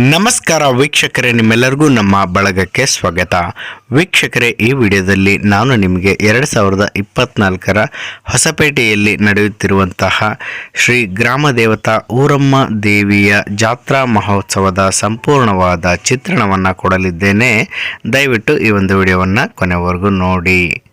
ನಮಸ್ಕಾರ ವೀಕ್ಷಕರೇ, ನಿಮ್ಮೆಲ್ಲರಿಗೂ ನಮ್ಮ ಬಳಗಕ್ಕೆ ಸ್ವಾಗತ. ವೀಕ್ಷಕರೇ, ಈ ವಿಡಿಯೋದಲ್ಲಿ ನಾನು ನಿಮಗೆ ಎರಡು ಸಾವಿರದ ಇಪ್ಪತ್ನಾಲ್ಕರ ಹೊಸಪೇಟೆಯಲ್ಲಿ ನಡೆಯುತ್ತಿರುವಂತಹ ಶ್ರೀ ಗ್ರಾಮ ದೇವತಾ ಊರಮ್ಮ ದೇವಿಯ ಜಾತ್ರಾ ಮಹೋತ್ಸವದ ಸಂಪೂರ್ಣವಾದ ಚಿತ್ರಣವನ್ನು ಕೊಡಲಿದ್ದೇನೆ. ದಯವಿಟ್ಟು ಈ ಒಂದು ವಿಡಿಯೋವನ್ನು ಕೊನೆವರೆಗೂ ನೋಡಿ.